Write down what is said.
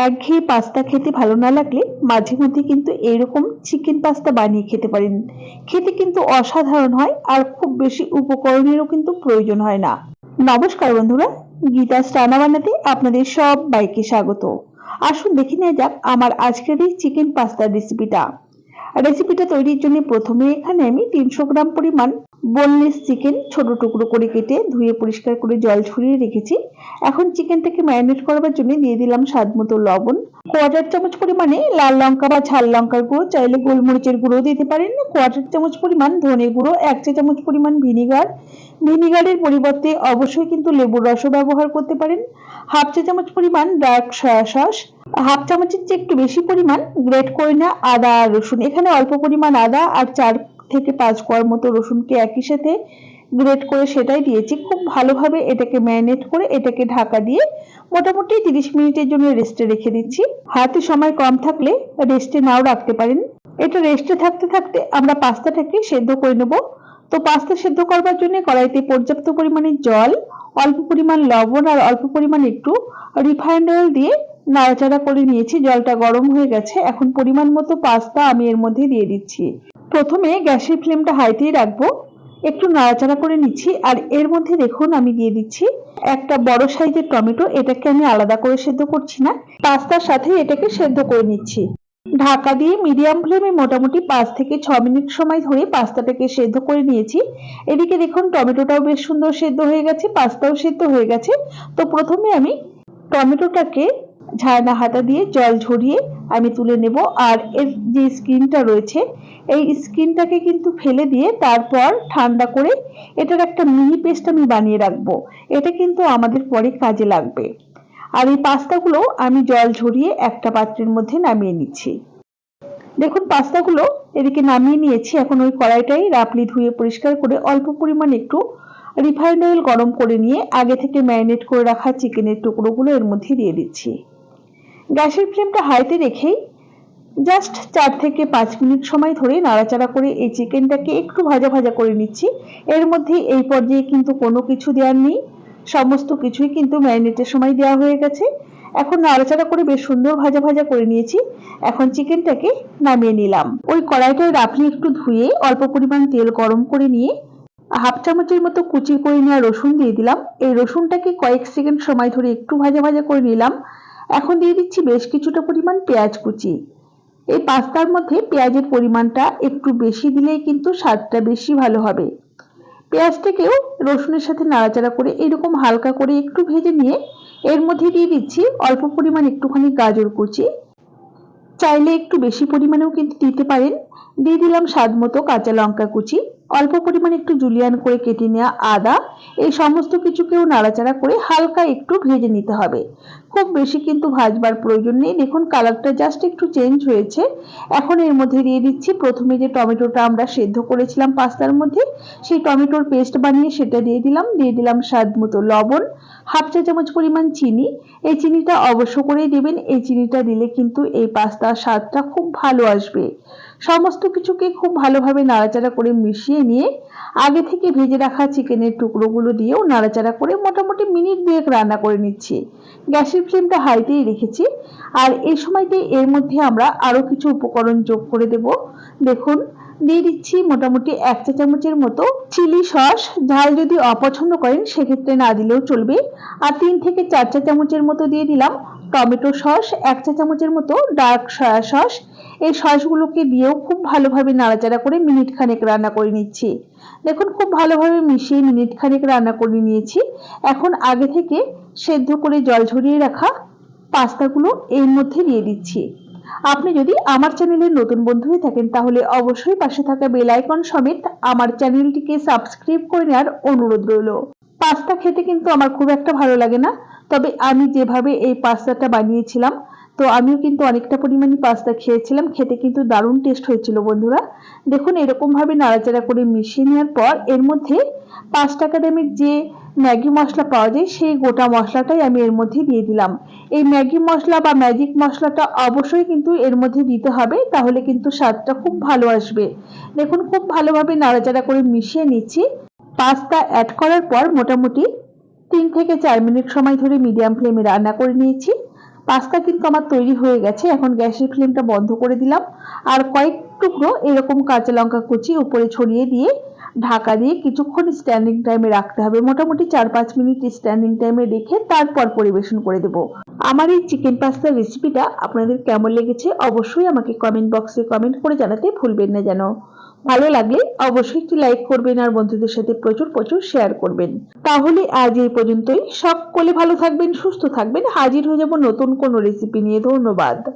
একঘেয়ে পাস্তা খেতে ভালো না লাগলে মাঝে মধ্যে কিন্তু এরকম চিকেন পাস্তা বানিয়ে খেতে পারেন। খেতে কিন্তু অসাধারণ হয় আর খুব বেশি উপকরণেরও কিন্তু প্রয়োজন হয় না। নমস্কার বন্ধুরা গীতা রান্না বানাতে আপনাদের সব বাইকে স্বাগত। আসুন দেখে নেওয়া যাক আমার আজকের এই চিকেন পাস্তার রেসিপিটা রেসিপিটা তৈরির জন্য প্রথমে এখানে আমি তিনশো গ্রাম পরিমাণ বোনলেস চিকেন ছোট টুকরো করে কেটে ধুয়ে পরিষ্কার করে জল ছড়িয়ে রেখেছি। এখন চিকেনটাকে ম্যারিনেট করবার জন্য দিয়ে দিলাম স্বাদ মতো লবণ। কোয়ার্টার চামচ পরিমাণে লাল লঙ্কা বা ঝাল লঙ্কার গুঁড়ো, চাইলে গোলমরিচের গুঁড়ো দিতে পারেন। কোয়ার্টার চামচ পরিমাণ ধনে গুঁড়ো, এক চা চামচ পরিমাণ ভিনিগার। ভিনিগারের পরিবর্তে অবশ্যই কিন্তু লেবুর রসও ব্যবহার করতে পারেন। হাফ চা চামচ পরিমাণ ডার্ক সয়া সস, হাফ চামচের চেয়ে একটু বেশি পরিমাণ গ্রেট করে না আদা আর রসুন। এখানে অল্প পরিমাণ আদা আর চার থেকে পাঁচ কোয়ার মতো রসুনকে একই সাথে গ্রেট করে সেটাই দিয়েছি। খুব ভালোভাবে এটাকে ম্যারিনেট করে এটাকে ঢাকা দিয়ে মোটামুটি তিরিশ মিনিটের জন্য রেস্টে রেখে দিচ্ছি। হাতে সময় কম থাকলে রেস্টে নাও রাখতে পারেন। এটা রেস্টে থাকতে থাকতে আমরা পাস্তাটাকে সেদ্ধ করে নেব। তো পাস্তা সেদ্ধ করবার জন্য কড়াইতে পর্যাপ্ত পরিমাণে জল, অল্প পরিমাণ লবণ আর অল্প পরিমাণ একটু রিফাইন্ড অয়েল দিয়ে নাড়াচাড়া করে নিয়েছি, জলটা গরম হয়ে গেছে। এখন পরিমাণ মতো পাস্তা আমি এর মধ্যে দিয়ে দিচ্ছি। প্রথমে গ্যাসের ফ্লেমটা হাইতেই রাখব। একটু নাড়াচাড়া করে নিচ্ছি, আর এর মধ্যে দেখুন আমি দিয়ে দিচ্ছি একটা বড় সাইজের টমেটো। এটাকে আমি আলাদা করে সেদ্ধ করছি না। পাস্তার সাথে এটাকে সেদ্ধ করে নিচ্ছি। ঢাকা দিয়ে মিডিয়াম ফ্লেমে মোটামুটি পাঁচ থেকে ছ মিনিট সময় ধরে পাস্তাটাকে সেদ্ধ করে নিয়েছি। এদিকে দেখুন টমেটোটাও বেশ সুন্দর সেদ্ধ হয়ে গেছে পাস্তাও সেদ্ধ হয়ে গেছে। তো প্রথমে আমি টমেটোটাকে ঝাড়না হাতা দিয়ে জল ঝরিয়ে আমি তুলে নেব। আর এর যে স্কিনটা রয়েছে, এই স্কিনটাকে কিন্তু ফেলে দিয়ে তারপর ঠান্ডা করে এটার একটা মিহি পেস্ট আমি বানিয়ে রাখব। এটা কিন্তু আমাদের পরে কাজে লাগবে। আর এই পাস্তাগুলো আমি জল ঝরিয়ে একটা পাত্রের মধ্যে নামিয়ে নিচ্ছি। দেখুন, পাস্তাগুলো এদিকে নামিয়ে নিয়েছি। এখন ওই কড়াইটাই রাপলি ধুয়ে পরিষ্কার করে অল্প পরিমাণ একটু রিফাইন্ড অয়েল গরম করে নিয়ে আগে থেকে ম্যারিনেট করে রাখা চিকেনের টুকরোগুলো এর মধ্যে দিয়ে দিচ্ছি। গ্যাসের ফ্লেমটা হাইতে রেখেই জাস্ট চার থেকে পাঁচ মিনিট সময় ধরে নাড়াচাড়া করে এই চিকেনটাকে একটু ভাজা ভাজা করে নিচ্ছি। এর মধ্যে এই পর্যায়ে কিন্তু কোনো কিছু দেওয়ার নেই। সমস্ত কিছুই কিন্তু ম্যারিনেটের সময় দেওয়া হয়ে গেছে। এখন নাড়াচাড়া করে বেশ সুন্দর ভাজা ভাজা করে নিয়েছি। এখন চিকেনটাকে নামিয়ে নিলাম। ওই কড়াইটায় রাখলে একটু ধুয়ে অল্প পরিমাণ তেল গরম করে নিয়ে হাফ চামচের মতো কুচি করে নেওয়া রসুন দিয়ে দিলাম। এই রসুনটাকে কয়েক সেকেন্ড সময় ধরে একটু ভাজা ভাজা করে নিলাম। এখন দিয়ে দিচ্ছি বেশ কিছুটা পরিমাণ পেঁয়াজ কুচি। এই পাস্তার মধ্যে পেঁয়াজের পরিমাণটা একটু বেশি দিলেই কিন্তু স্বাদটা বেশি ভালো হবে। পেঁয়াজটাকেও রসুনের সাথে নাড়াচাড়া করে এরকম হালকা করে একটু ভেজে নিয়ে এর মধ্যে দিয়ে দিচ্ছি অল্প পরিমাণ একটুখানি গাজর কুচি। চাইলে একটু বেশি পরিমাণেও কিন্তু দিতে পারেন। দিয়ে দিলাম স্বাদ মতো কাঁচা লঙ্কা কুচি। অল্প পরিমাণে একটু জুলিয়ান করে কেটে নেওয়া আদা, এই সমস্ত কিছুকেও নাড়াচাড়া করে হালকা একটু ভেজে নিতে হবে। খুব বেশি কিন্তু ভাজবার প্রয়োজন নেই। দেখুন কালারটা জাস্ট একটু চেঞ্জ হয়েছে। এখন এর মধ্যে দিয়ে দিচ্ছি, প্রথমে যে টমেটোটা আমরা সেদ্ধ করেছিলাম পাস্তার মধ্যে, সেই টমেটোর পেস্ট বানিয়ে সেটা দিয়ে দিলাম। দিয়ে দিলাম স্বাদ মতো লবণ, হাফ চা চামচ পরিমাণ চিনি। এই চিনিটা অবশ্য করেই দেবেন। এই চিনিটা দিলে কিন্তু এই পাস্তার স্বাদটা খুব ভালো আসবে। সমস্ত কিছুকে খুব ভালোভাবে নাড়াচাড়া করে মিশিয়ে নিয়ে আগে থেকে ভেজে রাখা চিকেনের টুকরোগুলো দিয়েও নাড়াচাড়া করে মোটামুটি মিনিট দুয়েক রান্না করে নিচ্ছি। গ্যাসের ফ্লেমটা হাইতেই রেখেছি। আর এই সময়তে এর মধ্যে আমরা আরও কিছু উপকরণ যোগ করে দেব। দেখুন, দিয়ে দিচ্ছি মোটামুটি এক চা চামচের মতো চিলি সস। ঝাল যদি অপছন্দ করেন, সেক্ষেত্রে না দিলেও চলবে। আর তিন থেকে চার চা চামচের মতো দিয়ে দিলাম টমেটো সস, এক চা চামচের মতো ডার্ক সয়া সস এই সসগুলোকে দিয়েও খুব ভালোভাবে নাড়াচাড়া করে মিনিট খানেক রান্না করে নিচ্ছি। দেখুন, খুব ভালোভাবে মিশিয়ে মিনিট খানেক রান্না করে নিয়েছি। এখন আগে থেকে সেদ্ধ করে জল ঝরিয়ে রাখা পাস্তাগুলো এর মধ্যে দিয়ে দিচ্ছি। আপনি যদি আমার চ্যানেলের নতুন বন্ধু হয়ে থাকেন, তাহলে অবশ্যই পাশে থাকা বেল আইকন সমেত আমার চ্যানেলটিকে সাবস্ক্রাইব করে নেওয়ার অনুরোধ রইল। পাস্তা খেতে কিন্তু আমার খুব একটা ভালো লাগে না। তবে আমি যেভাবে এই পাস্তাটা বানিয়েছিলাম, তো আমিও কিন্তু অনেকটা পরিমাণে পাস্তা খেয়েছিলাম, খেতে কিন্তু দারুণ টেস্ট হয়েছিল বন্ধুরা। দেখুন, এরকমভাবে নাড়াচাড়া করে মিশিয়ে নেওয়ার পর এর মধ্যে পাঁচ টাকা দামের যে ম্যাগি মশলা পাওয়া যায়, সেই গোটা মশলাটাই আমি এর মধ্যে দিয়ে দিলাম। এই ম্যাগি মশলা বা ম্যাজিক মশলাটা অবশ্যই কিন্তু এর মধ্যে দিতে হবে, তাহলে কিন্তু স্বাদটা খুব ভালো আসবে। দেখুন, খুব ভালোভাবে নাড়াচাড়া করে মিশিয়ে নিচ্ছি। পাস্তা অ্যাড করার পর মোটামুটি তিন থেকে চার মিনিট সময় ধরে মিডিয়াম ফ্লেমে রান্না করে নিয়েছি। পাস্তা কিন্তু আমার তৈরি হয়ে গেছে, এখন গ্যাসের ফ্লেমটা বন্ধ করে দিলাম। আর কয়েক টুকরো এরকম কাঁচা লঙ্কা কুচি উপরে ছড়িয়ে দিয়ে ঢাকা দিয়ে কিছুক্ষণ স্ট্যান্ডিং টাইমে রাখতে হবে। মোটামুটি চার পাঁচ মিনিট স্ট্যান্ডিং টাইমে রেখে তারপর পরিবেশন করে দেব। আমার এই চিকেন পাস্তার রেসিপিটা আপনাদের কেমন লেগেছে অবশ্যই আমাকে কমেন্ট বক্সে কমেন্ট করে জানাতে ভুলবেন না যেন। ভালো লাগলে অবশ্যই একটি লাইক করবেন আর বন্ধুদের সাথে প্রচুর প্রচুর শেয়ার করবেন। তাহলে আজ এই পর্যন্তই। সকলে ভালো থাকবেন, সুস্থ থাকবেন। হাজির হয়ে যাব নতুন কোনো রেসিপি নিয়ে। ধন্যবাদ।